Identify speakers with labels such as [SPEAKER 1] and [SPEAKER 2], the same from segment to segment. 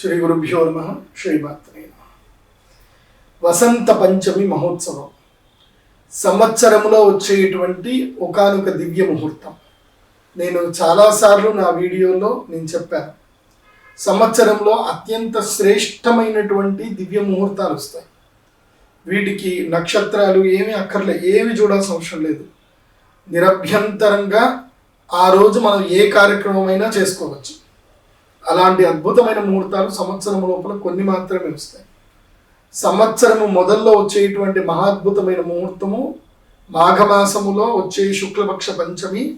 [SPEAKER 1] శ్రీ గురుభ్యో నమ శ్రీమాత్రే వసంత పంచమి మహోత్సవం. సంవత్సరంలో వచ్చేటువంటి ఒకానొక దివ్య ముహూర్తం. నేను చాలాసార్లు నా వీడియోలో నేను చెప్పాను. సంవత్సరంలో అత్యంత శ్రేష్టమైనటువంటి దివ్య ముహూర్తాలు వస్తాయి. వీటికి నక్షత్రాలు ఏమీ అక్కర్లే ఏమి చూడాల్సిన అవసరం లేదు. నిరభ్యంతరంగా ఆ రోజు మనం ఏ కార్యక్రమమైనా చేసుకోవచ్చు. అలాంటి అద్భుతమైన ముహూర్తాలు సంవత్సరం లోపల కొన్ని మాత్రమే వస్తాయి. సంవత్సరము మొదల్లో వచ్చేటువంటి మహాద్భుతమైన ముహూర్తము మాఘమాసములో వచ్చే శుక్లపక్ష పంచమి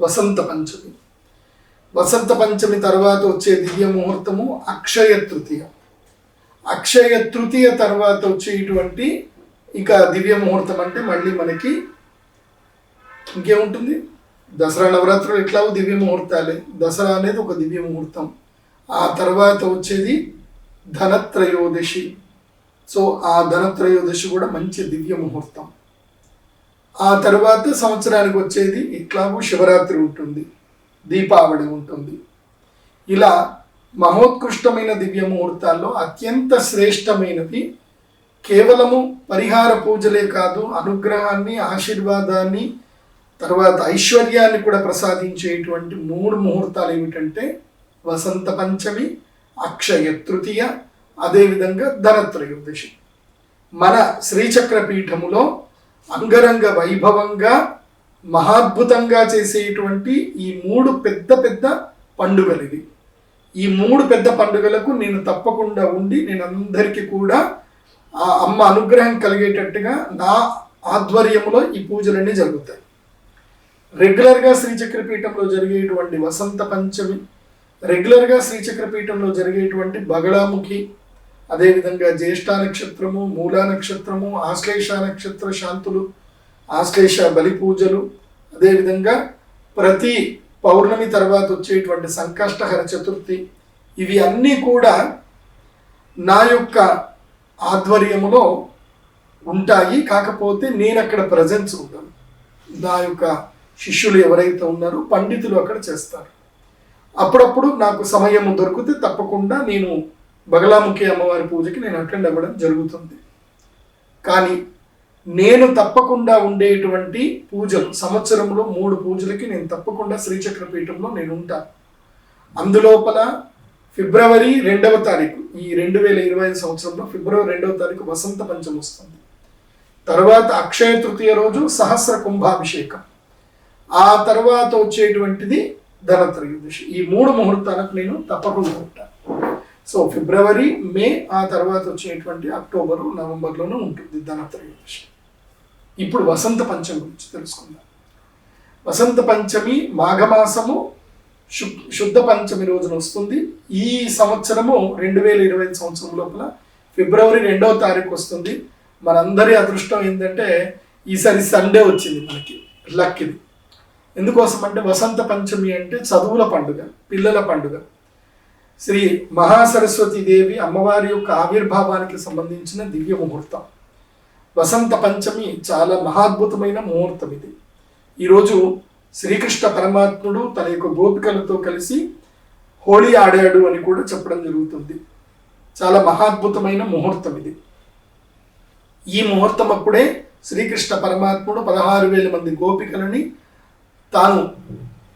[SPEAKER 1] వసంత పంచమి. వసంత పంచమి తర్వాత వచ్చే దివ్య ముహూర్తము అక్షయ తృతీయ. అక్షయ తృతీయ తర్వాత వచ్చేటువంటి ఇక దివ్య ముహూర్తం అంటే మళ్ళీ మనకి ఇంకేముంటుంది? దసరా నవరాత్రులు ఎట్లాగో దివ్య ముహూర్తాలే. దసరా అనేది ఒక దివ్య ముహూర్తం. ఆ తర్వాత వచ్చేది ధనత్రయోదశి. సో ఆ ధనత్రయోదశి కూడా మంచి దివ్య ముహూర్తం. ఆ తర్వాత సంవత్సరానికి వచ్చేది ఇట్లాగూ శివరాత్రి ఉంటుంది దీపావళి ఉంటుంది. ఇలా మహోత్కృష్టమైన దివ్య ముహూర్తాల్లో అత్యంత శ్రేష్టమైనది కేవలము పరిహార పూజలే కాదు అనుగ్రహాన్ని ఆశీర్వాదాన్ని తర్వాత ఐశ్వర్యాన్ని కూడా ప్రసాదించేటువంటి మూడు ముహూర్తాలు ఏమిటంటే వసంత పంచమి అక్షయ తృతీయ అదేవిధంగా ధనత్రయోదశి. మన శ్రీచక్ర పీఠములో అంగరంగ వైభవంగా మహాద్భుతంగా చేసేటువంటి ఈ మూడు పెద్ద పెద్ద పండుగలు ఇవి ఈ మూడు పెద్ద పండుగలకు నేను తప్పకుండా ఉండి నేను అందరికీ కూడా ఆ అమ్మ అనుగ్రహం కలిగేటట్టుగా నా ఆధ్వర్యంలో ఈ పూజలన్నీ జరుగుతాయి. రెగ్యులర్గా శ్రీచక్ర పీఠంలో జరిగేటువంటి వసంత పంచమి రెగ్యులర్గా శ్రీచక్ర పీఠంలో జరిగేటువంటి బగళాముఖి అదేవిధంగా జ్యేష్ఠ నక్షత్రము మూలా నక్షత్రము ఆశ్లేష నక్షత్ర శాంతులు ఆశ్లేష బలి పూజలు అదేవిధంగా ప్రతి పౌర్ణమి తర్వాత వచ్చేటువంటి సంకష్టహర చతుర్థి ఇవి అన్నీ కూడా నా యొక్క ఆధ్వర్యములో ఉంటాయి. కాకపోతే నేను అక్కడ ప్రజెన్స్ ఉంటాను నా యొక్క శిష్యులు ఎవరైతే ఉన్నారో పండితులు అక్కడ చేస్తారు. అప్పుడప్పుడు నాకు సమయం దొరికితే తప్పకుండా నేను బగలాముఖి అమ్మవారి పూజకి నేను అటెండ్ అవ్వడం జరుగుతుంది. కానీ నేను తప్పకుండా ఉండేటువంటి పూజలు సంవత్సరంలో మూడు పూజలకి నేను తప్పకుండా శ్రీచక్ర పీఠంలో నేను ఉంటాను అందులోపల ఫిబ్రవరి రెండవ తారీఖు ఈ రెండు వేల ఇరవై ఐదు సంవత్సరంలో ఫిబ్రవరి రెండవ తారీఖు వసంత పంచమి వస్తుంది. తర్వాత అక్షయ తృతీయ రోజు సహస్ర కుంభాభిషేకం. ఆ తర్వాత వచ్చేటువంటిది ధనత్రయోదశి ఈ మూడు ముహూర్తాలకు నేను తప్పకుండా ఉంటాను సో ఫిబ్రవరి మే ఆ తర్వాత వచ్చేటువంటి అక్టోబరు నవంబర్లోనూ ఉంటుంది ధనత్రయోదశి ఇప్పుడు వసంత పంచమి గురించి తెలుసుకుందాం. వసంత పంచమి మాఘమాసము శు శుద్ధ పంచమి రోజున వస్తుంది. ఈ సంవత్సరము రెండు వేల ఇరవై ఐదు సంవత్సరం లోపల ఫిబ్రవరి రెండవ తారీఖు వస్తుంది. మనందరి అదృష్టం ఏంటంటే ఈసారి సండే వచ్చింది మనకి. లక్ ఇది ఎందుకోసం అంటే వసంత పంచమి అంటే చదువుల పండుగ పిల్లల పండుగ. శ్రీ మహాసరస్వతి దేవి అమ్మవారి యొక్క ఆవిర్భావానికి సంబంధించిన దివ్య ముహూర్తం. వసంత పంచమి చాలా మహాద్భుతమైన ముహూర్తం ఇది. ఈరోజు శ్రీకృష్ణ పరమాత్ముడు తన యొక్క గోపికలతో కలిసి హోళీ ఆడాడు అని కూడా చెప్పడం జరుగుతుంది. చాలా మహాద్భుతమైన ముహూర్తం ఇది. ఈ ముహూర్తం అప్పుడే శ్రీకృష్ణ పరమాత్ముడు పదహారు వేల మంది గోపికలని తాను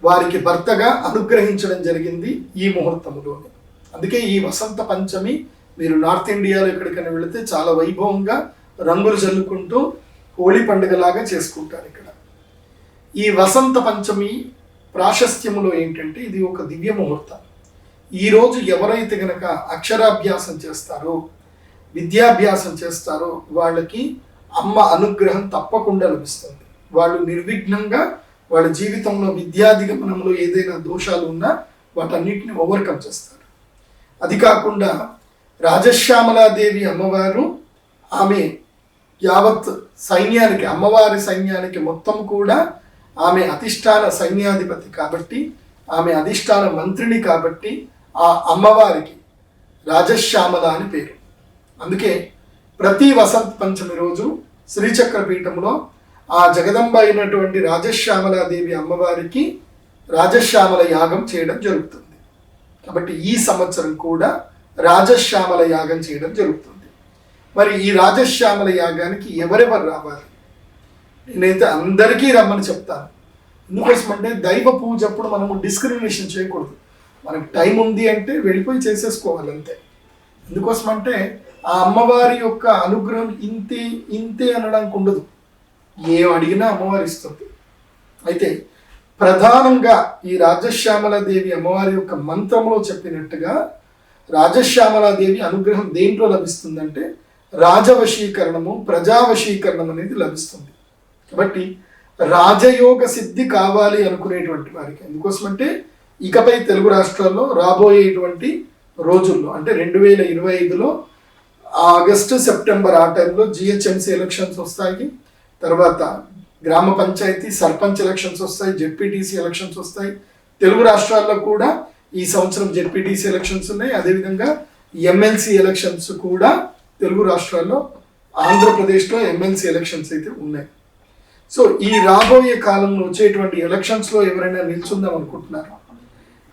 [SPEAKER 1] వారికి భర్తగా అనుగ్రహించడం జరిగింది ఈ ముహూర్తంలోనే అందుకే ఈ వసంత పంచమి మీరు నార్త్ ఇండియాలో ఎక్కడికైనా వెళితే చాలా వైభవంగా రంగులు చల్లుకుంటూ హోళీ పండుగలాగా చేసుకుంటారు ఇక్కడ. ఈ వసంత పంచమి ప్రాశస్త్యములో ఏంటంటే ఇది ఒక దివ్య ముహూర్తం. ఈరోజు ఎవరైతే గనక అక్షరాభ్యాసం చేస్తారో విద్యాభ్యాసం చేస్తారో వాళ్ళకి అమ్మ అనుగ్రహం తప్పకుండా లభిస్తుంది. వాళ్ళు నిర్విఘ్నంగా వాళ్ళ జీవితంలో విద్యాధిగమనంలో ఏదైనా దోషాలు ఉన్నా వాటన్నిటిని ఓవర్కమ్ చేస్తారు. అది కాకుండా రాజశ్యామలాదేవి అమ్మవారు ఆమె యావత్ సైన్యానికి అమ్మవారి సైన్యానికి మొత్తం కూడా ఆమె అధిష్టాన సైన్యాధిపతి కాబట్టి ఆమె అధిష్టాన మంత్రిని కాబట్టి ఆ అమ్మవారికి రాజశ్యామల అని పేరు. అందుకే ప్రతి వసంత పంచమి రోజు శ్రీచక్ర పీఠంలో ఆ జగదంబ అయినటువంటి రాజశ్యామలాదేవి అమ్మవారికి రాజశ్యామల యాగం చేయడం జరుగుతుంది. కాబట్టి ఈ సంవత్సరం కూడా రాజశ్యామల యాగం చేయడం జరుగుతుంది. మరి ఈ రాజశ్యామల యాగానికి ఎవరెవరు రావాలి? నేనైతే అందరికీ రమ్మని చెప్తాను. ఎందుకోసమంటే దైవ పూజ అప్పుడు మనము డిస్క్రిమినేషన్ చేయకూడదు. మనకు టైం ఉంది అంటే వెళ్ళిపోయి చేసేసుకోవాలి అంతే. ఎందుకోసం అంటే ఆ అమ్మవారి యొక్క అనుగ్రహం ఇంతే ఇంతే అనడానికి ఉండదు. ఏం అడిగినా అమ్మవారు ఇస్తుంది. అయితే ప్రధానంగా ఈ రాజశ్యామలాదేవి అమ్మవారి యొక్క మంత్రంలో చెప్పినట్టుగా రాజశ్యామలాదేవి అనుగ్రహం దేంట్లో లభిస్తుందంటే రాజవశీకరణము ప్రజావశీకరణం అనేది లభిస్తుంది. కాబట్టి రాజయోగ సిద్ధి కావాలి అనుకునేటువంటి వారికి. ఎందుకోసమంటే ఇకపై తెలుగు రాష్ట్రాల్లో రాబోయేటువంటి రోజుల్లో అంటే రెండు వేల ఇరవై ఐదులో ఆగస్టు సెప్టెంబర్ ఆ టైంలో జిహెచ్ఎంసీ ఎలక్షన్స్ వస్తాయి. తర్వాత గ్రామ పంచాయతీ సర్పంచ్ ఎలక్షన్స్ వస్తాయి జెడ్పీటీసీ ఎలక్షన్స్ వస్తాయి. తెలుగు రాష్ట్రాల్లో కూడా ఈ సంవత్సరం జెడ్పీటీసీ ఎలక్షన్స్ ఉన్నాయి. అదేవిధంగా ఎమ్మెల్సీ ఎలక్షన్స్ కూడా తెలుగు రాష్ట్రాల్లో ఆంధ్రప్రదేశ్లో ఎమ్మెల్సీ ఎలక్షన్స్ అయితే ఉన్నాయి. సో ఈ రాబోయే కాలంలో వచ్చేటువంటి ఎలక్షన్స్లో ఎవరైనా నిల్చుందాం అనుకుంటున్నారు?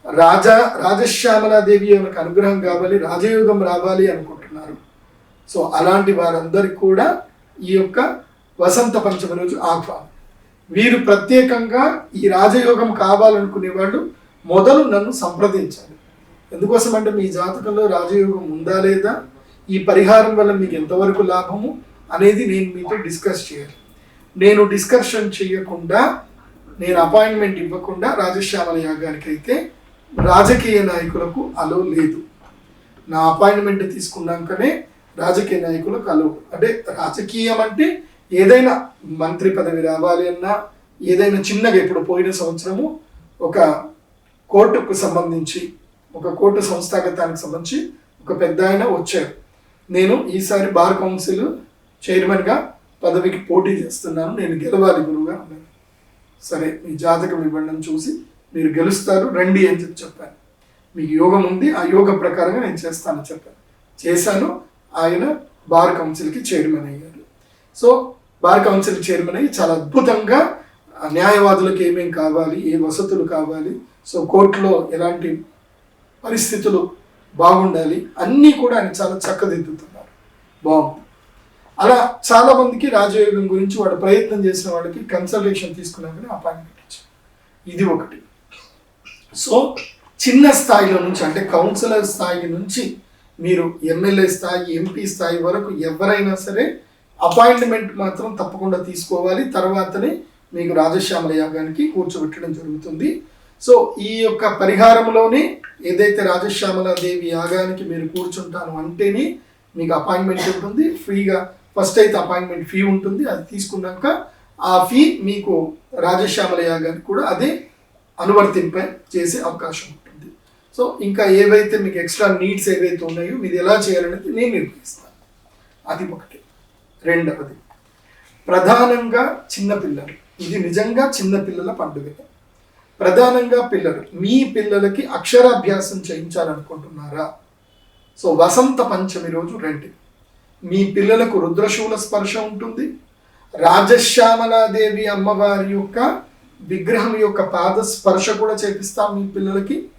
[SPEAKER 1] రాజా రాజశ్యామలాదేవి యొక్క అనుగ్రహం కావాలి రాజయోగం రావాలి అనుకుంటున్నారు. సో అలాంటి వారందరికి కూడా ఈ యొక్క వసంత పంచమి రోజు ఆహ్వానం వీరు ప్రత్యేకంగా ఈ రాజయోగం కావాలనుకునే వాళ్ళు మొదలు నన్ను సంప్రదించాలి ఎందుకోసం అంటే మీ జాతకంలో రాజయోగం ఉందా లేదా ఈ పరిహారం వల్ల మీకు ఎంతవరకు లాభము అనేది నేను మీతో డిస్కస్ చేయాలి. నేను డిస్కషన్ చేయకుండా నేను అపాయింట్మెంట్ ఇవ్వకుండా రాజశ్యామల యాగానికి అయితే రాజకీయ నాయకులకు అలో లేదు. నా అపాయింట్మెంట్ తీసుకున్నాకనే రాజకీయ నాయకులకు అలో. అంటే రాజకీయం అంటే ఏదైనా మంత్రి పదవి రావాలి అన్నా ఏదైనా చిన్నగా ఇప్పుడు పోయిన సంవత్సరము ఒక కోర్టుకు సంబంధించి ఒక కోర్టు సంస్థాగతానికి సంబంధించి ఒక పెద్ద ఆయన వచ్చారు. నేను ఈసారి బార్ కౌన్సిల్ చైర్మన్గా పదవికి పోటీ చేస్తున్నాను. నేను గెలవాలి గురువుగా అన్నాను సరే మీ జాతకం ఇవ్వడం చూసి మీరు గెలుస్తారు. రండి అని చెప్పి చెప్పాను. మీకు యోగం ఉంది. ఆ యోగ ప్రకారంగా నేను చేస్తానని చెప్పాను. చేశాను. ఆయన బార్ కౌన్సిల్కి చైర్మన్ అయ్యారు. సో బార్ కౌన్సిల్ చైర్మన్ అయ్యి చాలా అద్భుతంగా న్యాయవాదులకు ఏమేం కావాలి ఏ వసతులు కావాలి సో కోర్టులో ఎలాంటి పరిస్థితులు బాగుండాలి అన్నీ కూడా ఆయన చాలా చక్కదిద్దుతున్నారు. బాగుంది. అలా చాలా మందికి రాజయోగం గురించి వాడు ప్రయత్నం చేసిన వాళ్ళకి కన్సల్టేషన్ తీసుకున్నాకనే అపాయింట్మెంట్ ఇచ్చారు ఇది ఒకటి. సో చిన్న స్థాయిలో నుంచి అంటే కౌన్సిలర్ స్థాయి నుంచి మీరు ఎమ్మెల్యే స్థాయి ఎంపీ స్థాయి వరకు ఎవరైనా సరే అపాయింట్మెంట్ మాత్రం తప్పకుండా తీసుకోవాలి. తర్వాతనే మీకు రాజశ్యామల యాగానికి కూర్చోబెట్టడం జరుగుతుంది. సో ఈ యొక్క పరిహారంలోనే ఏదైతే రాజశ్యామల దేవి యాగానికి మీరు కూర్చుంటాను అంటేనే మీకు అపాయింట్మెంట్ ఉంటుంది. ఫ్రీగా ఫస్ట్ అయితే అపాయింట్మెంట్ ఫీ ఉంటుంది. అది తీసుకున్నాక ఆ ఫీ మీకు రాజశ్యామల యాగానికి కూడా అదే అనువర్తింపై చేసే అవకాశం ఉంటుంది. సో ఇంకా ఏవైతే మీకు ఎక్స్ట్రా నీడ్స్ ఏవైతే ఉన్నాయో మీరు ఎలా చేయాలనేది నేను నిర్ణయిస్తాను. అది ఒకటి. రెండవది. ప్రధానంగా చిన్నపిల్లలు ఇది నిజంగా చిన్నపిల్లల పండుగ. ప్రధానంగా పిల్లలు. మీ పిల్లలకి అక్షరాభ్యాసం చేయించాలనుకుంటున్నారా? సో వసంత పంచమి రోజు రండి. మీ పిల్లలకు రుద్రశూల స్పర్శ ఉంటుంది. రాజశ్యామలాదేవి అమ్మవారి యొక్క విగ్రహం యొక్క పాద స్పర్శ కూడా చేపిస్తాం మీ పిల్లలకి.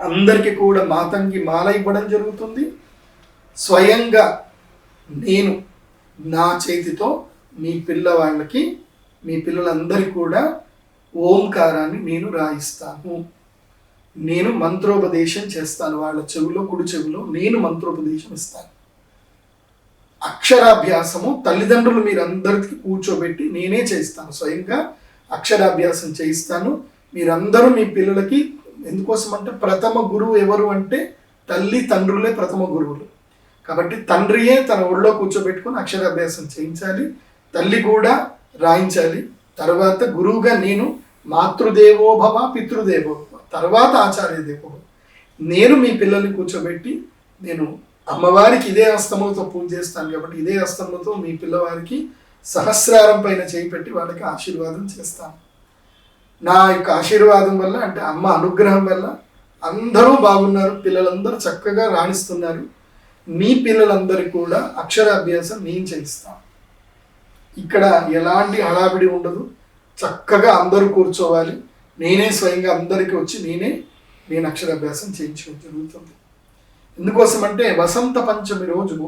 [SPEAKER 1] అందరికీ కూడా మాతంగి మాల ఇవ్వడం జరుగుతుంది. స్వయంగా నేను నా చేతితో మీ పిల్లవాళ్ళకి మీ పిల్లలందరికీ కూడా ఓంకారాన్ని నేను రాయిస్తాను. నేను మంత్రోపదేశం చేస్తాను. వాళ్ళ చెవిలో కుడి చెవిలో నేను మంత్రోపదేశం ఇస్తాను. అక్షరాభ్యాసము తల్లిదండ్రులు మీరందరికీ కూర్చోబెట్టి నేనే చేస్తాను. స్వయంగా అక్షరాభ్యాసం చేయిస్తాను. మీరందరూ మీ పిల్లలకి ఎందుకోసం అంటే ప్రథమ గురువు ఎవరు అంటే తల్లి తండ్రులే ప్రథమ గురువులు. కాబట్టి తండ్రియే తన ఒళ్ళో కూర్చోబెట్టుకొని అక్షరాభ్యాసం చేయించాలి. తల్లి కూడా రాయించాలి. తర్వాత గురువుగా నేను మాతృదేవోభవ పితృదేవోభవ తర్వాత ఆచార్య దేవోభవ నేను మీ పిల్లల్ని కూర్చోబెట్టి నేను అమ్మవారికి ఇదే హస్తములతో పూజ చేస్తాను కాబట్టి ఇదే హస్తములతో మీ పిల్లవారికి సహస్రారం పైన చేయిపెట్టి వాళ్ళకి ఆశీర్వాదం చేస్తాను. నా యొక్క ఆశీర్వాదం వల్ల అంటే అమ్మ అనుగ్రహం వల్ల అందరూ బాగున్నారు. పిల్లలందరూ చక్కగా రాణిస్తున్నారు. మీ పిల్లలందరికీ కూడా అక్షరాభ్యాసం నేను చేయిస్తాను ఇక్కడ ఎలాంటి హడావిడి ఉండదు. చక్కగా అందరూ కూర్చోవాలి. నేనే స్వయంగా అందరికీ వచ్చి నేనే నేను అక్షరాభ్యాసం చేయించడం జరుగుతుంది. ఎందుకోసం అంటే వసంత పంచమి రోజు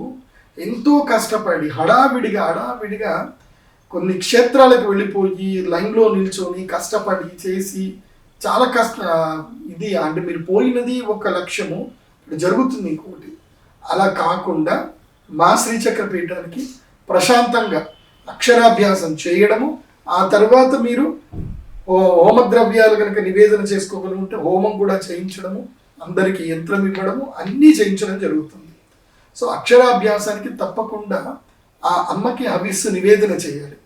[SPEAKER 1] ఎంతో కష్టపడి హడావిడిగా హడావిడిగా కొన్ని క్షేత్రాలకు వెళ్ళిపోయి లైన్లో నిల్చొని కష్టపడి చేసి చాలా కష్ట ఇది అంటే మీరు పోయినది ఒక లక్ష్యము. ఇక్కడ జరుగుతుంది ఇంకోటి. అలా కాకుండా మా శ్రీచక్ర పీఠానికి ప్రశాంతంగా అక్షరాభ్యాసం చేయడము ఆ తర్వాత మీరు హోమద్రవ్యాలు కనుక నివేదన చేసుకోగలుగుంటే హోమం కూడా చేయించడము అందరికీ యంత్రం ఇవ్వడము అన్నీ చేయించడం జరుగుతుంది. సో అక్షరాభ్యాసానికి తప్పకుండా ఆ అమ్మకి హవిస్సు నివేదన చేయాలి.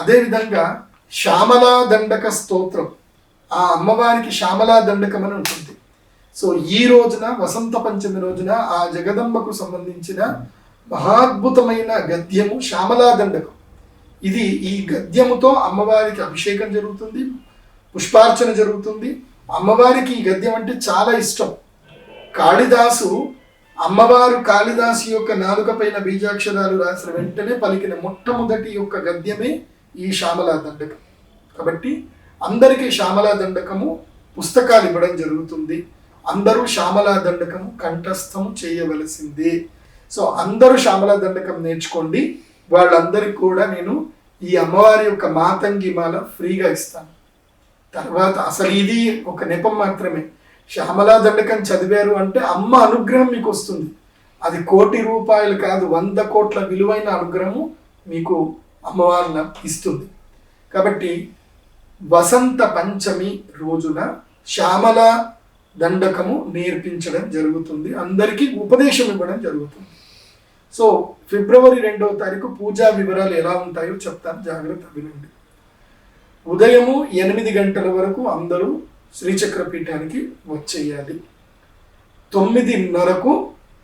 [SPEAKER 1] అదేవిధంగా శ్యామలా దండక స్తోత్రం. ఆ అమ్మవారికి శ్యామలా దండకం అని ఉంటుంది. సో ఈ రోజున వసంత పంచమి రోజున ఆ జగదంబకు సంబంధించిన మహాద్భుతమైన గద్యము శ్యామలాదండకం ఇది ఈ గద్యముతో అమ్మవారికి అభిషేకం జరుగుతుంది పుష్పార్చన జరుగుతుంది. అమ్మవారికి ఈ గద్యం అంటే చాలా ఇష్టం. కాళిదాసు అమ్మవారు కాళిదాసు యొక్క నాలుక పైన బీజాక్షరాలు రాసిన వెంటనే పలికిన మొట్టమొదటి యొక్క గద్యమే ఈ శ్యామలా దండకం. కాబట్టి అందరికీ శ్యామలా దండకము పుస్తకాలు ఇవ్వడం జరుగుతుంది. అందరూ శ్యామలా దండకం కంఠస్థం చేయవలసిందే. సో అందరూ శ్యామలా దండకం నేర్చుకోండి. వాళ్ళందరికీ కూడా నేను ఈ అమ్మవారి యొక్క మాతంగి మాల ఫ్రీగా ఇస్తాను. తర్వాత అసలు ఇది ఒక నెపం మాత్రమే. శ్యామలా దండకం చదివారు అంటే అమ్మ అనుగ్రహం మీకు వస్తుంది. అది కోటి రూపాయలు కాదు వంద కోట్ల విలువైన అనుగ్రహము మీకు అమ్మవారిన ఇస్తుంది. కాబట్టి వసంత పంచమి రోజున శ్యామల దండకము నేర్పించడం జరుగుతుంది. అందరికీ ఉపదేశం ఇవ్వడం జరుగుతుంది. సో ఫిబ్రవరి రెండవ తారీఖు పూజా వివరాలు ఎలా ఉంటాయో చెప్తాను. జాగ్రత్త వినండి. ఉదయము ఎనిమిది గంటల వరకు అందరూ శ్రీచక్ర పీఠానికి వచ్చేయాలి. తొమ్మిదిన్నరకు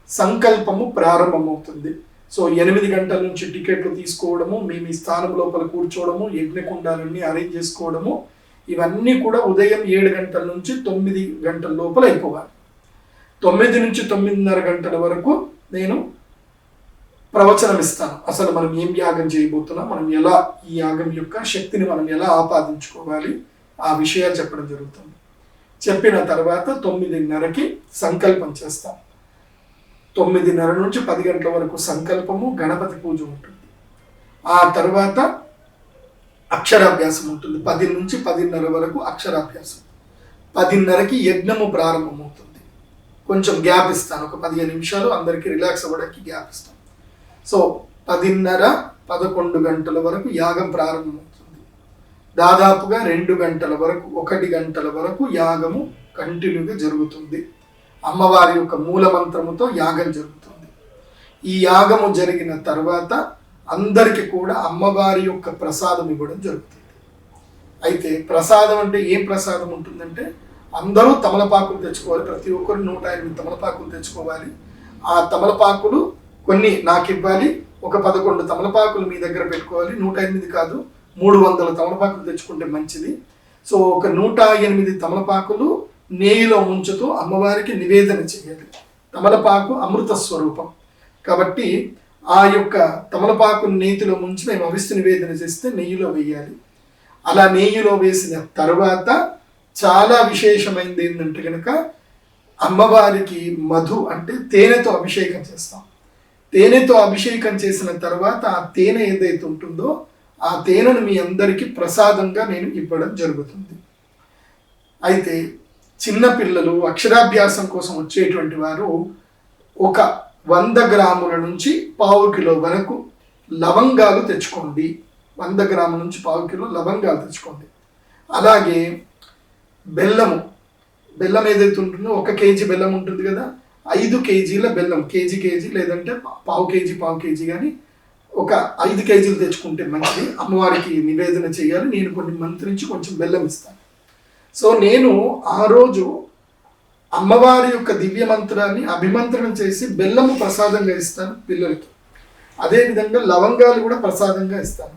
[SPEAKER 1] సంకల్పము ప్రారంభమవుతుంది. సో ఎనిమిది గంటల నుంచి టికెట్లు తీసుకోవడము మీ మీ స్థానం లోపల కూర్చోవడము యజ్ఞకుండాలన్నీ అరేంజ్ చేసుకోవడము ఇవన్నీ కూడా ఉదయం ఏడు గంటల నుంచి తొమ్మిది గంటల లోపల అయిపోవాలి. తొమ్మిది నుంచి తొమ్మిదిన్నర గంటల వరకు నేను ప్రవచనం ఇస్తాను. అసలు మనం ఏం యాగం చేయబోతున్నాం? మనం ఎలా ఈ యాగం యొక్క శక్తిని మనం ఎలా ఆపాదించుకోవాలి? ఆ విషయాలు చెప్పడం జరుగుతుంది. చెప్పిన తర్వాత తొమ్మిదిన్నరకి సంకల్పం చేస్తాం. తొమ్మిదిన్నర నుంచి పది గంటల వరకు సంకల్పము గణపతి పూజ ఉంటుంది. ఆ తర్వాత అక్షరాభ్యాసం ఉంటుంది. పది నుంచి పదిన్నర వరకు అక్షరాభ్యాసం. పదిన్నరకి యజ్ఞము ప్రారంభమవుతుంది. కొంచెం గ్యాప్ ఇస్తాను. ఒక పదిహేను నిమిషాలు అందరికీ రిలాక్స్ అవ్వడానికి గ్యాప్ ఇస్తాను. సో పదిన్నర పదకొండు గంటల వరకు యాగం ప్రారంభమవుతుంది. దాదాపుగా రెండు గంటల వరకు ఒకటి గంటల వరకు యాగము కంటిన్యూగా జరుగుతుంది. అమ్మవారి యొక్క మూల మంత్రముతో యాగం జరుగుతుంది. ఈ యాగము జరిగిన తర్వాత అందరికీ కూడా అమ్మవారి యొక్క ప్రసాదం ఇవ్వడం జరుగుతుంది. అయితే ప్రసాదం అంటే ఏం ప్రసాదం ఉంటుందంటే అందరూ తమలపాకులు తెచ్చుకోవాలి. ప్రతి ఒక్కరు నూట ఎనిమిది తమలపాకులు తెచ్చుకోవాలి. ఆ తమలపాకులు కొన్ని నాకు ఇవ్వాలి. ఒక పదకొండు తమలపాకులు మీ దగ్గర పెట్టుకోవాలి. నూట ఎనిమిది కాదు మూడు వందల తమలపాకులు తెచ్చుకుంటే మంచిది. సో ఒక నూట ఎనిమిది తమలపాకులు నేయిలో ముంచుతూ అమ్మవారికి నివేదన చేయాలి. తమలపాకు అమృత స్వరూపం. కాబట్టి ఆ యొక్క తమలపాకు నేతిలో ముంచి మేము అవిస్తు నివేదన చేస్తే నెయ్యిలో వేయాలి. అలా నెయ్యిలో వేసిన తర్వాత చాలా విశేషమైంది ఏంటంటే కనుక అమ్మవారికి మధు అంటే తేనెతో అభిషేకం చేస్తాం. తేనెతో అభిషేకం చేసిన తర్వాత ఆ తేనె ఏదైతే ఉంటుందో ఆ తేనెను మీ అందరికీ ప్రసాదంగా నేను ఇవ్వడం జరుగుతుంది. అయితే చిన్నపిల్లలు అక్షరాభ్యాసం కోసం వచ్చేటువంటి వారు ఒక వంద గ్రాముల నుంచి పావు కిలో వరకు లవంగాలు తెచ్చుకోండి. వంద గ్రాముల నుంచి పావు కిలో లవంగాలు తెచ్చుకోండి. అలాగే బెల్లము. బెల్లం ఏదైతే ఉంటుందో ఒక కేజీ బెల్లం ఉంటుంది కదా ఐదు కేజీల బెల్లం. కేజీ కేజీ లేదంటే పావు కేజీ పావు కేజీ కానీ ఒక ఐదు కేజీలు తెచ్చుకుంటే మంచిది. అమ్మవారికి నివేదన చేయాలి. నేను కొన్ని మంత్రించి కొంచెం బెల్లం ఇస్తాను. సో నేను ఆ రోజు అమ్మవారి యొక్క దివ్య మంత్రాన్ని అభిమంత్రణం చేసి బెల్లము ప్రసాదంగా ఇస్తాను పిల్లలకి. అదేవిధంగా లవంగాలు కూడా ప్రసాదంగా ఇస్తాను.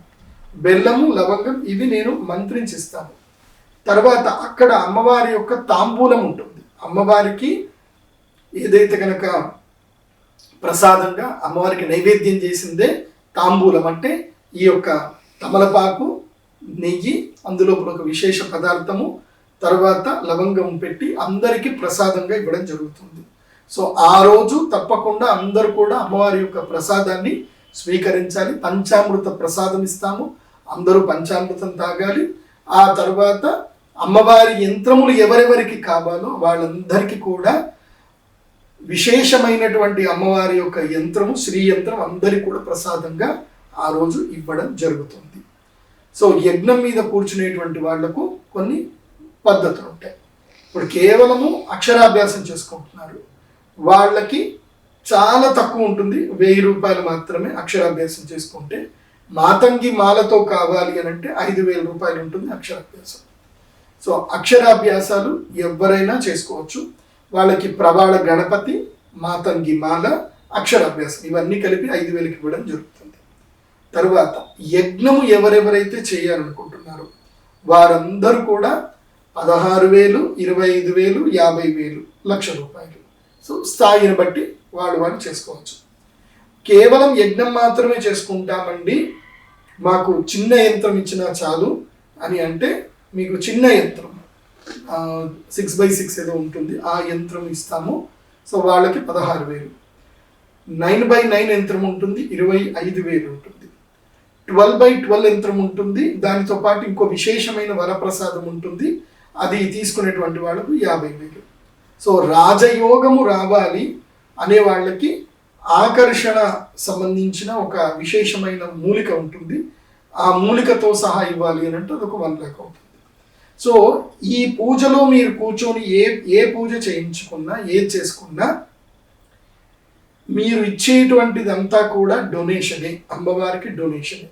[SPEAKER 1] బెల్లము లవంగం ఇవి నేను మంత్రించి ఇస్తాను తర్వాత అక్కడ అమ్మవారి యొక్క తాంబూలం ఉంటుంది. అమ్మవారికి ఏదైతే కనుక ప్రసాదంగా అమ్మవారికి నైవేద్యం చేసిందే తాంబూలం అంటే ఈ యొక్క తమలపాకు నెయ్యి అందులో ఒక విశేష పదార్థము తర్వాత లవంగం పెట్టి అందరికీ ప్రసాదంగా ఇవ్వడం జరుగుతుంది. సో ఆ రోజు తప్పకుండా అందరూ కూడా అమ్మవారి యొక్క ప్రసాదాన్ని స్వీకరించాలి. పంచామృత ప్రసాదం ఇస్తాము. అందరూ పంచామృతం తాగాలి. ఆ తర్వాత అమ్మవారి యంత్రములు ఎవరెవరికి కావాలో వాళ్ళందరికీ కూడా విశేషమైనటువంటి అమ్మవారి యొక్క యంత్రము శ్రీ యంత్రం అందరికీ కూడా ప్రసాదంగా ఆ రోజు ఇవ్వడం జరుగుతుంది. సో యజ్ఞం మీద కూర్చునేటువంటి వాళ్ళకు కొన్ని పద్ధతులు ఉంటాయి ఇప్పుడు కేవలము అక్షరాభ్యాసం చేసుకుంటున్నారు. వాళ్ళకి చాలా తక్కువ ఉంటుంది. వెయ్యి రూపాయలు మాత్రమే అక్షరాభ్యాసం చేసుకుంటే మాతంగి మాలతో కావాలి అని అంటే ఐదు వేల రూపాయలు ఉంటుంది అక్షరాభ్యాసం. సో అక్షరాభ్యాసాలు ఎవరైనా చేసుకోవచ్చు. వాళ్ళకి ప్రవాళ గణపతి మాతంగి మాల అక్షరాభ్యాసం ఇవన్నీ కలిపి ఐదు వేలకి ఇవ్వడం జరుగుతుంది. తరువాత యజ్ఞము ఎవరెవరైతే చేయాలనుకుంటున్నారో వారందరూ కూడా పదహారు వేలు ఇరవై ఐదు వేలు యాభై వేలు లక్ష రూపాయలు. సో స్థాయిని బట్టి వాళ్ళు వాళ్ళు చేసుకోవచ్చు. కేవలం యజ్ఞం మాత్రమే చేసుకుంటామండి. మాకు చిన్న యంత్రం ఇచ్చినా చాలు అని అంటే మీకు చిన్న యంత్రం. సిక్స్ బై సిక్స్ ఏదో ఉంటుంది. ఆ యంత్రం ఇస్తాము. సో వాళ్ళకి పదహారు వేలు. నైన్ బై నైన్ యంత్రం ఉంటుంది. ఇరవై ఐదు వేలు ఉంటుంది. ట్వెల్వ్ బై ట్వెల్వ్ యంత్రం ఉంటుంది. దానితో పాటు ఇంకో విశేషమైన వరప్రసాదం ఉంటుంది. అది తీసుకునేటువంటి వాళ్ళకు యాభై వేలు. సో రాజయోగము రావాలి అనే వాళ్ళకి ఆకర్షణ సంబంధించిన ఒక విశేషమైన మూలిక ఉంటుంది. ఆ మూలికతో సహా ఇవ్వాలి అని అంటే అదొక వన్ ల్యాక్ అవుతుంది. సో ఈ పూజలో మీరు కూర్చొని ఏ ఏ పూజ చేయించుకున్నా ఏది చేసుకున్నా మీరు ఇచ్చేటువంటిదంతా కూడా డొనేషనే అమ్మవారికి డొనేషనే.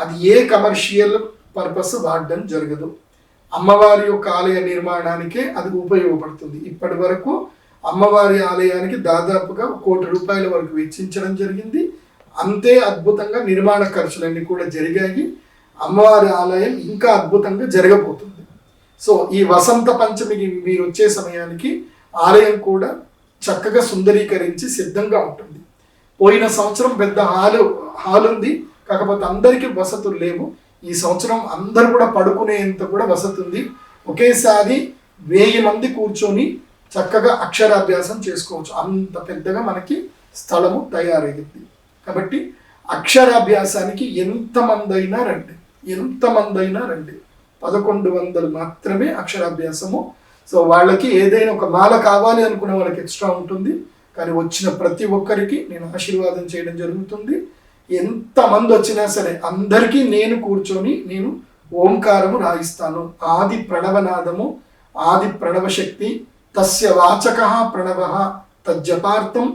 [SPEAKER 1] అది ఏ కమర్షియల్ పర్పస్ వాడడం జరగదు. అమ్మవారి యొక్క ఆలయ నిర్మాణానికే అది ఉపయోగపడుతుంది. ఇప్పటి వరకు అమ్మవారి ఆలయానికి దాదాపుగా కోటి రూపాయల వరకు వెచ్చించడం జరిగింది. అంతే అద్భుతంగా నిర్మాణ ఖర్చులన్నీ కూడా జరిగాయి. అమ్మవారి ఆలయం ఇంకా అద్భుతంగా జరగబోతుంది. సో ఈ వసంత పంచమికి మీరు వచ్చే సమయానికి ఆలయం కూడా చక్కగా సుందరీకరించి సిద్ధంగా ఉంటుంది. పోయిన సంవత్సరం పెద్ద హాలు హాల్ ఉంది కాకపోతే అందరికీ వసతులు లేవు. ఈ సంవత్సరం అందరు కూడా పడుకునేంత కూడా వసతి ఉంది. ఒకేసారి వెయ్యి మంది కూర్చొని చక్కగా అక్షరాభ్యాసం చేసుకోవచ్చు. అంత పెద్దగా మనకి స్థలము తయారైంది. కాబట్టి అక్షరాభ్యాసానికి ఎంతమందైనా రండి. ఎంతమందైనా రండి. పదకొండు వందలు మాత్రమే అక్షరాభ్యాసము. సో వాళ్ళకి ఏదైనా ఒక మాల కావాలి అనుకున్న వాళ్ళకి ఎక్స్ట్రా ఉంటుంది. కానీ వచ్చిన ప్రతి ఒక్కరికి నేను ఆశీర్వాదం చేయడం జరుగుతుంది. ఎంతమంది వచ్చినా సరే అందరికీ నేను కూర్చొని నేను ఓంకారము రాయిస్తాను. ఆది ప్రణవనాదము ఆది ప్రణవ శక్తి తస్య వాచక ప్రణవ తజ్జపార్థం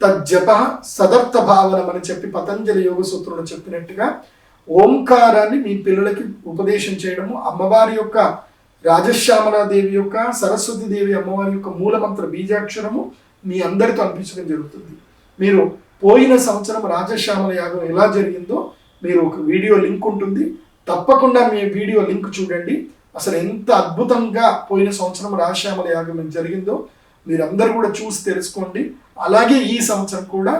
[SPEAKER 1] తజ్జప సదర్థ భావనం అని చెప్పి పతంజలి యోగ సూత్రంలో చెప్పినట్టుగా ఓంకారాన్ని మీ పిల్లలకి ఉపదేశం చేయడము అమ్మవారి యొక్క రాజశ్యామలాదేవి యొక్క సరస్వతి దేవి అమ్మవారి యొక్క మూలమంత్ర బీజాక్షరము మీ అందరితో అనిపించడం జరుగుతుంది. మీరు పోయిన సంవత్సరం రాజశ్యామల యాగం ఎలా జరిగిందో మీరు ఒక వీడియో లింక్ ఉంటుంది. తప్పకుండా మీ వీడియో లింక్ చూడండి. అసలు ఎంత అద్భుతంగా పోయిన సంవత్సరం రాజశ్యామల యాగం జరిగిందో మీరందరూ కూడా చూసి తెలుసుకోండి. అలాగే ఈ సంవత్సరం కూడా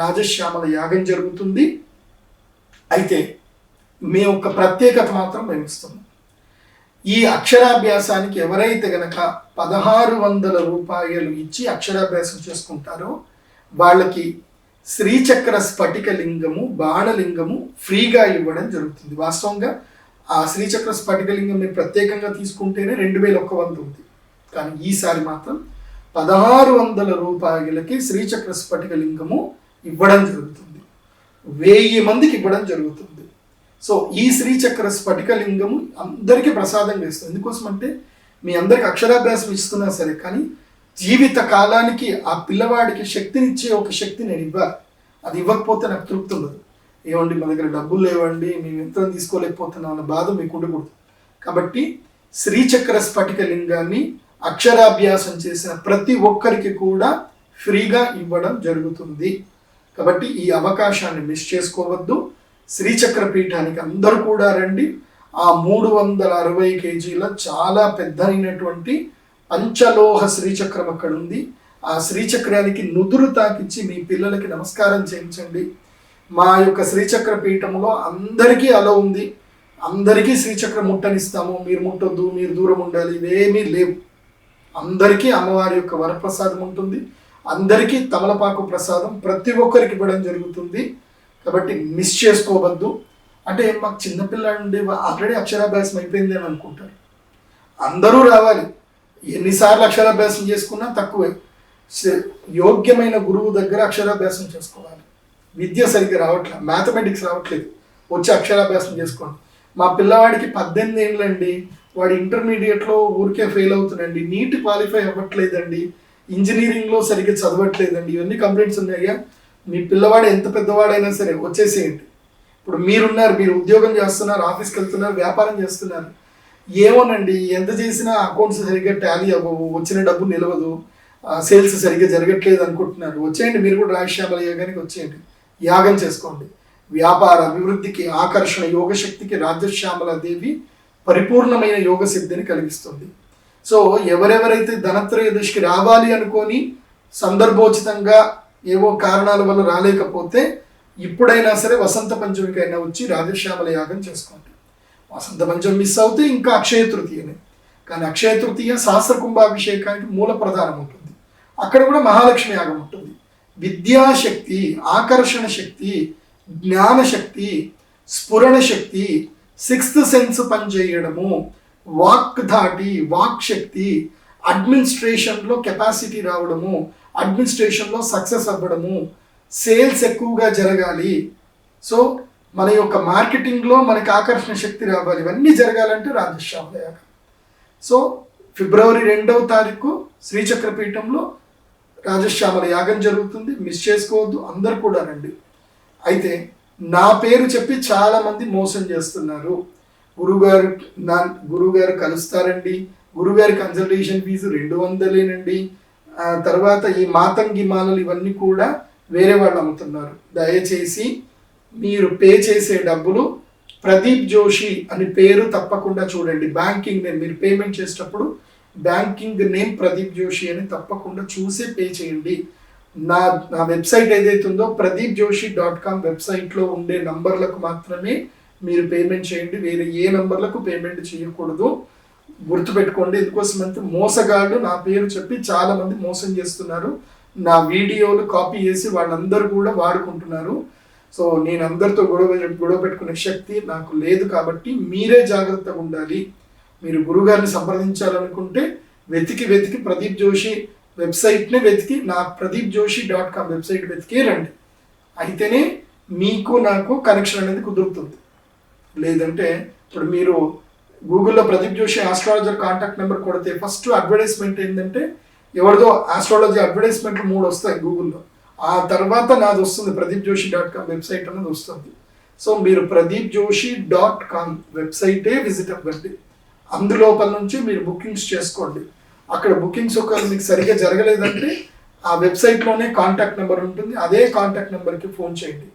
[SPEAKER 1] రాజశ్యామల యాగం జరుగుతుంది. అయితే మీ యొక్క ప్రత్యేకత మాత్రం మేము ఇస్తున్నాం. ఈ అక్షరాభ్యాసానికి ఎవరైతే గనక పదహారు వందల రూపాయలు ఇచ్చి అక్షరాభ్యాసం చేసుకుంటారో వాళ్ళకి శ్రీచక్ర స్ఫటిక లింగము బాణలింగము ఫ్రీగా ఇవ్వడం జరుగుతుంది. వాస్తవంగా ఆ శ్రీచక్ర స్ఫటిక లింగం మీరు ప్రత్యేకంగా తీసుకుంటేనే రెండు వేల ఒక్క వంద ఉంది. కానీ ఈసారి మాత్రం పదహారు వందల రూపాయలకి శ్రీచక్ర స్ఫటిక లింగము ఇవ్వడం జరుగుతుంది. వెయ్యి మందికి ఇవ్వడం జరుగుతుంది. సో ఈ శ్రీచక్ర స్ఫటిక లింగము అందరికీ ప్రసాదం వేస్తుంది. ఎందుకోసం అంటే మీ అందరికి అక్షరాభ్యాసం ఇస్తున్నా సరే కానీ జీవిత కాలానికి ఆ పిల్లవాడికి శక్తినిచ్చే ఒక శక్తి నేను ఇవ్వాలి అది ఇవ్వకపోతే నాకు తృప్తి ఉండదు. ఏమండి మా దగ్గర డబ్బులు లేవండి మేము ఎంత తీసుకోలేకపోతున్నాం అన్న బాధ మీకు ఉండకూడదు. కాబట్టి శ్రీచక్ర స్ఫటిక లింగాన్ని అక్షరాభ్యాసం చేసిన ప్రతి ఒక్కరికి కూడా ఫ్రీగా ఇవ్వడం జరుగుతుంది. కాబట్టి ఈ అవకాశాన్ని మిస్ చేసుకోవద్దు. శ్రీచక్ర పీఠానికి అందరూ కూడా రండి. ఆ మూడు వందల అరవై కేజీల చాలా పెద్దనైనటువంటి పంచలోహ శ్రీచక్రం అక్కడ ఉంది. ఆ శ్రీచక్రానికి నుదురు తాకిచ్చి మీ పిల్లలకి నమస్కారం చేయించండి. మా యొక్క శ్రీచక్ర పీఠంలో అందరికీ అలో ఉంది. అందరికీ శ్రీచక్రం ముట్టనిస్తాము. మీరు ముట్టొద్దు మీరు దూరం ఉండాలి ఇవేమీ లేవు. అందరికీ అమ్మవారి యొక్క వరప్రసాదం ఉంటుంది. అందరికీ తమలపాకు ప్రసాదం ప్రతి ఒక్కరికి ఇవ్వడం జరుగుతుంది. కాబట్టి మిస్ చేసుకోవద్దు. అంటే మాకు చిన్నపిల్లండి ఆల్రెడీ అక్షరాభ్యాసం అయిపోయింది అని అనుకుంటారు. అందరూ రావాలి. ఎన్నిసార్లు అక్షరాభ్యాసం చేసుకున్నా తక్కువే. యోగ్యమైన గురువు దగ్గర అక్షరాభ్యాసం చేసుకోవాలి. విద్య సరిగ్గా రావట్లేదు మ్యాథమెటిక్స్ రావట్లేదు. వచ్చి అక్షరాభ్యాసం చేసుకోండి. మా పిల్లవాడికి పద్దెనిమిది ఏళ్ళండి. వాడు ఇంటర్మీడియట్లో ఊరికే ఫెయిల్ అవుతుందండి నీట్ క్వాలిఫై అవ్వట్లేదండి. ఇంజనీరింగ్లో సరిగ్గా చదవట్లేదండి. ఇవన్నీ కంప్లైంట్స్ ఉన్నాయా? మీ పిల్లవాడు ఎంత పెద్దవాడైనా సరే వచ్చేసేయండి. ఇప్పుడు మీరున్నారు మీరు ఉద్యోగం చేస్తున్నారు ఆఫీస్కి వెళ్తున్నారు వ్యాపారం చేస్తున్నారు. ఏమోనండి ఎంత చేసినా అకౌంట్స్ సరిగ్గా టాలీ అవ్వవు వచ్చిన డబ్బు నిలవదు సేల్స్ సరిగ్గా జరగట్లేదు అనుకుంటున్నారు. వచ్చేయండి మీరు కూడా రాజశ్యామల యాగానికి వచ్చేయండి. యాగం చేసుకోండి. వ్యాపార అభివృద్ధికి ఆకర్షణ యోగశక్తికి రాజశ్యామల దేవి పరిపూర్ణమైన యోగ సిద్ధిని కలిగిస్తుంది. సో ఎవరెవరైతే ధనత్రయోదశికి రావాలి అనుకొని సందర్భోచితంగా ఏవో కారణాల వల్ల రాలేకపోతే ఇప్పుడైనా సరే వసంత పంచమికైనా వచ్చి రాజశ్యామల యాగం చేసుకోండి. వసంత పంచమి మిస్ అవుతే ఇంకా అక్షయ తృతీయనే. కానీ అక్షయ తృతీయ సహస్ర కుంభాభిషేకానికి మూల ప్రధానం ఉంటుంది. అక్కడ కూడా మహాలక్ష్మి యాగం ఉంటుంది. విద్యాశక్తి ఆకర్షణ శక్తి జ్ఞానశక్తి స్ఫురణ శక్తి సిక్స్త్ సెన్స్ పనిచేయడము వాక్ ధాటి వాక్ శక్తి అడ్మినిస్ట్రేషన్లో కెపాసిటీ రావడము అడ్మినిస్ట్రేషన్లో సక్సెస్ అవ్వడము సేల్స్ ఎక్కువగా జరగాలి. సో మన యొక్క మార్కెటింగ్లో మనకి ఆకర్షణ శక్తి రావాలి. ఇవన్నీ జరగాలంటే రాజశ్యామల యాగం సో ఫిబ్రవరి రెండవ తారీఖు శ్రీచక్రపీఠంలో రాజశ్యామల యాగం జరుగుతుంది. మిస్ చేసుకోవద్దు. అందరు కూడా రండి. అయితే నా పేరు చెప్పి చాలామంది మోసం చేస్తున్నారు. గురుగారు నా గురుగారు కలుస్తారండి. గురుగారి కన్సల్టేషన్ ఫీజు రెండు వందలేనండి. తర్వాత ఈ మాతంగి మాలలు ఇవన్నీ కూడా వేరే వాళ్ళు అమ్ముతున్నారు. దయచేసి మీరు పే చేసే డబ్బులు ప్రదీప్ జోషి అని పేరు తప్పకుండా చూడండి. బ్యాంకింగ్ నేమ్ మీరు పేమెంట్ చేసేటప్పుడు బ్యాంకింగ్ నేమ్ ప్రదీప్ జోషి అని తప్పకుండా చూసే పే చేయండి. నా నా వెబ్సైట్ ఏదైతే ఉందో ప్రదీప్ జోషి డాట్ కామ్ వెబ్సైట్లో ఉండే నంబర్లకు మాత్రమే మీరు పేమెంట్ చేయండి. వేరే ఏ నంబర్లకు పేమెంట్ చేయకూడదు. గుర్తుపెట్టుకోండి. ఎందుకోసం అంటే మోసగాళ్ళు నా పేరు చెప్పి చాలామంది మోసం చేస్తున్నారు. నా వీడియోలు కాపీ చేసి వాళ్ళందరూ కూడా వాడుకుంటున్నారు. సో నేను అందరితో గొడవ గొడవ పెట్టుకునే శక్తి నాకు లేదు కాబట్టి మీరే జాగ్రత్తగా ఉండాలి. మీరు గురుగారిని సంప్రదించాలనుకుంటే వెతికి వెతికి ప్రదీప్ జోషి వెబ్సైట్ని వెతికి నా Pradeep Joshi dot com website వెతికే రండి. అయితేనే మీకు నాకు కనెక్షన్ అనేది కుదురుతుంది. లేదంటే ఇప్పుడు మీరు గూగుల్లో Pradeep Joshi astrologer contact number కొడితే ఫస్ట్ అడ్వర్టైజ్మెంట్ ఏంటంటే ఎవరిదో ఆస్ట్రాలజీ అడ్వర్టైజ్మెంట్లు మూడు వస్తాయి గూగుల్లో. ఆ తర్వాత నాది వస్తుంది Pradeep Joshi dot com website అనేది వస్తుంది. సో మీరు ప్రదీప్ జోషి డాట్ కామ్ వెబ్సైటే విజిట్ అవ్వండి. అందులోపల నుంచి మీరు బుకింగ్స్ చేసుకోండి. అక్కడ బుకింగ్స్ ఒకవేళ మీకు సరిగ్గా జరగలేదంటే ఆ వెబ్సైట్లోనే కాంటాక్ట్ నెంబర్ ఉంటుంది. అదే కాంటాక్ట్ నెంబర్కి ఫోన్ చేయండి.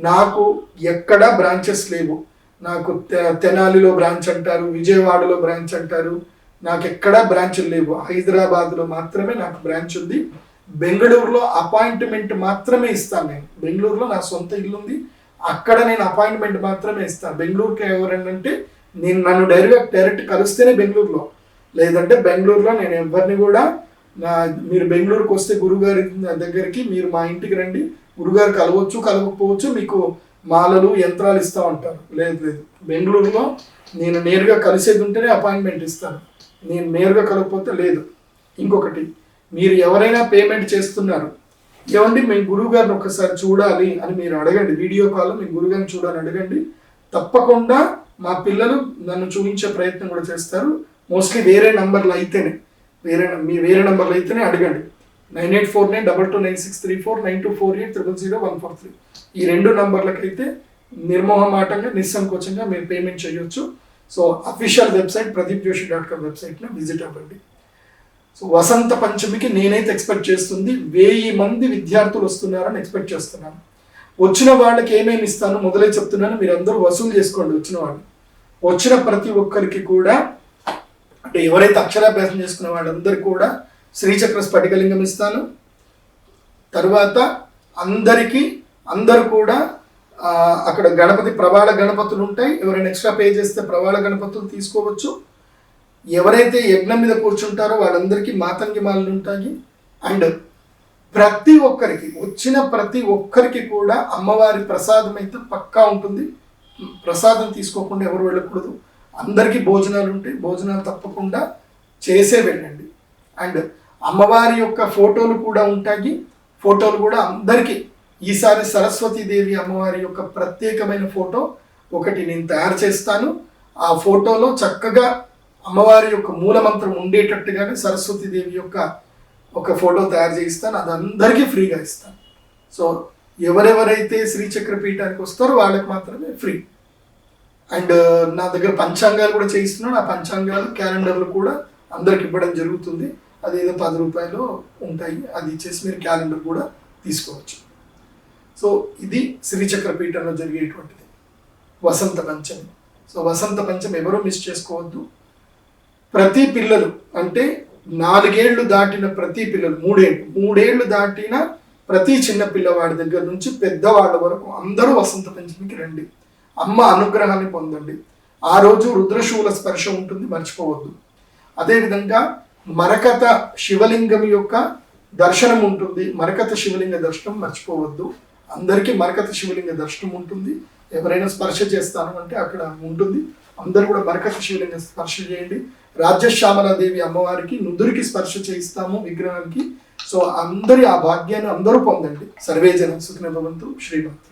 [SPEAKER 1] నాకు ఎక్కడా బ్రాంచెస్ లేవు. నాకు తె- తెనాలిలో బ్రాంచ్ అంటారు విజయవాడలో బ్రాంచ్ అంటారు. నాకు ఎక్కడా బ్రాంచ్లు లేవు. హైదరాబాద్లో మాత్రమే నాకు బ్రాంచ్ ఉంది. బెంగళూరులో అపాయింట్మెంట్ మాత్రమే ఇస్తాను నేను. బెంగళూరులో నా సొంత ఇల్లు ఉంది. అక్కడ నేను అపాయింట్మెంట్ మాత్రమే ఇస్తాను. బెంగళూరుకి ఎవరంటే నేను నన్ను డైరెక్ట్ డైరెక్ట్ కలిస్తేనే బెంగళూరులో. లేదంటే బెంగళూరులో నేను ఎవరిని కూడా నా మీరు బెంగళూరుకి వస్తే గురుగారి దగ్గరికి మీరు మా ఇంటికి రండి. గురుగారు కలవచ్చు కలవకపోవచ్చు మీకు మాలలు యంత్రాలు ఇస్తా ఉంటారు. లేదు లేదు. బెంగళూరులో నేను నేరుగా కలిసేది ఉంటేనే అపాయింట్మెంట్ ఇస్తాను. నేను నేరుగా కలకపోతే లేదు. ఇంకొకటి మీరు ఎవరైనా పేమెంట్ చేస్తున్నారు ఏమండి మీ గురువు గారిని ఒకసారి చూడాలి అని మీరు అడగండి. వీడియో కాల్ మీ గురుగారిని చూడాలని అడగండి. తప్పకుండా మా పిల్లలు నన్ను చూపించే ప్రయత్నం కూడా చేస్తారు. మోస్ట్లీ వేరే నంబర్లు అయితేనే వేరే మీ వేరే నంబర్లు అయితేనే అడగండి. Nine eight four nine double two nine six three four nine two four eight triple zero one four three. ఈ రెండు నంబర్లకైతే నిర్మోహమాటంగా నిస్సంకోచంగా మీరు పేమెంట్ చేయొచ్చు. So official website Pradeep Joshi dot com వెబ్సైట్ని విజిట్ అవ్వండి. సో వసంత పంచమికి నేనైతే ఎక్స్పెక్ట్ చేస్తుంది వెయ్యి మంది విద్యార్థులు వస్తున్నారని ఎక్స్పెక్ట్ చేస్తున్నాను. వచ్చిన వాళ్ళకి ఏమేమి ఇస్తాను మొదలై చెప్తున్నాను మీరు అందరూ వసూలు చేసుకోండి వచ్చిన వాళ్ళు. వచ్చిన ప్రతి ఒక్కరికి కూడా అంటే ఎవరైతే అక్షరాభ్యాసం చేసుకున్న వాళ్ళందరూ కూడా శ్రీచక్ర స్ఫటికలింగం ఇస్తాను. తర్వాత అందరికీ అందరు కూడా అక్కడ గణపతి ప్రవాళ గణపతులు ఉంటాయి. ఎవరైనా ఎక్స్ట్రా పే చేస్తే ప్రవాళ గణపతులు తీసుకోవచ్చు. ఎవరైతే యజ్ఞం మీద కూర్చుంటారో వాళ్ళందరికీ మాతంగి మాలలు ఉంటాయి. అండ్ ప్రతి ఒక్కరికి వచ్చిన ప్రతి ఒక్కరికి కూడా అమ్మవారి ప్రసాదం అయితే పక్కా ఉంటుంది. ప్రసాదం తీసుకోకుండా ఎవరు వెళ్ళకూడదు. అందరికీ భోజనాలు ఉంటాయి. భోజనాలు తప్పకుండా చేసే వెళ్ళండి. అండ్ అమ్మవారి యొక్క ఫోటోలు కూడా ఉంటాయి. ఫోటోలు కూడా అందరికీ. ఈసారి సరస్వతీదేవి అమ్మవారి యొక్క ప్రత్యేకమైన ఫోటో ఒకటి నేను తయారు చేస్తాను. ఆ ఫోటోలో చక్కగా అమ్మవారి యొక్క మూలమంత్రం ఉండేటట్టుగానే సరస్వతీదేవి యొక్క ఒక ఫోటో తయారు చేయిస్తాను. అది అందరికీ ఫ్రీగా ఇస్తాను. సో ఎవరెవరైతే శ్రీచక్ర పీఠానికి వస్తారో వాళ్ళకి మాత్రమే ఫ్రీ. అండ్ నా దగ్గర పంచాంగాలు కూడా చేయిస్తున్నాను. ఆ పంచాంగాలు క్యాలెండర్లు కూడా అందరికి ఇవ్వడం జరుగుతుంది. అది ఏదో పది రూపాయలు ఉంటాయి. అది ఇచ్చేసి మీరు క్యాలెండర్ కూడా తీసుకోవచ్చు. సో ఇది శ్రీచక్ర పీఠంలో జరిగేటువంటిది. వసంత పంచమి. సో వసంత పంచమి ఎవరూ మిస్ చేసుకోవద్దు. ప్రతి పిల్లలు అంటే నాలుగేళ్ళు దాటిన ప్రతి పిల్లలు మూడేళ్ళు మూడేళ్ళు దాటిన ప్రతి చిన్న పిల్లవాడి దగ్గర నుంచి పెద్దవాళ్ళ వరకు అందరూ వసంత పంచమికి రండి. అమ్మ అనుగ్రహాన్ని పొందండి. ఆ రోజు రుద్రశూల స్పర్శ ఉంటుంది మర్చిపోవద్దు. అదేవిధంగా మరకత శివలింగం యొక్క దర్శనం ఉంటుంది. మరకత శివలింగ దర్శనం మర్చిపోవద్దు. అందరికీ మరకత శివలింగ దర్శనం ఉంటుంది. ఎవరైనా స్పర్శ చేస్తాను అంటే అక్కడ ఉంటుంది. అందరూ కూడా మరకత శివలింగ స్పర్శ చేయండి. రాజ్యశ్యామలాదేవి అమ్మవారికి నుదురికి స్పర్శ చేయిస్తాము విగ్రహానికి. సో అందరి ఆ భాగ్యాన్ని అందరూ పొందండి. సర్వేజన సుఖిన భవంతు. శ్రీమంతు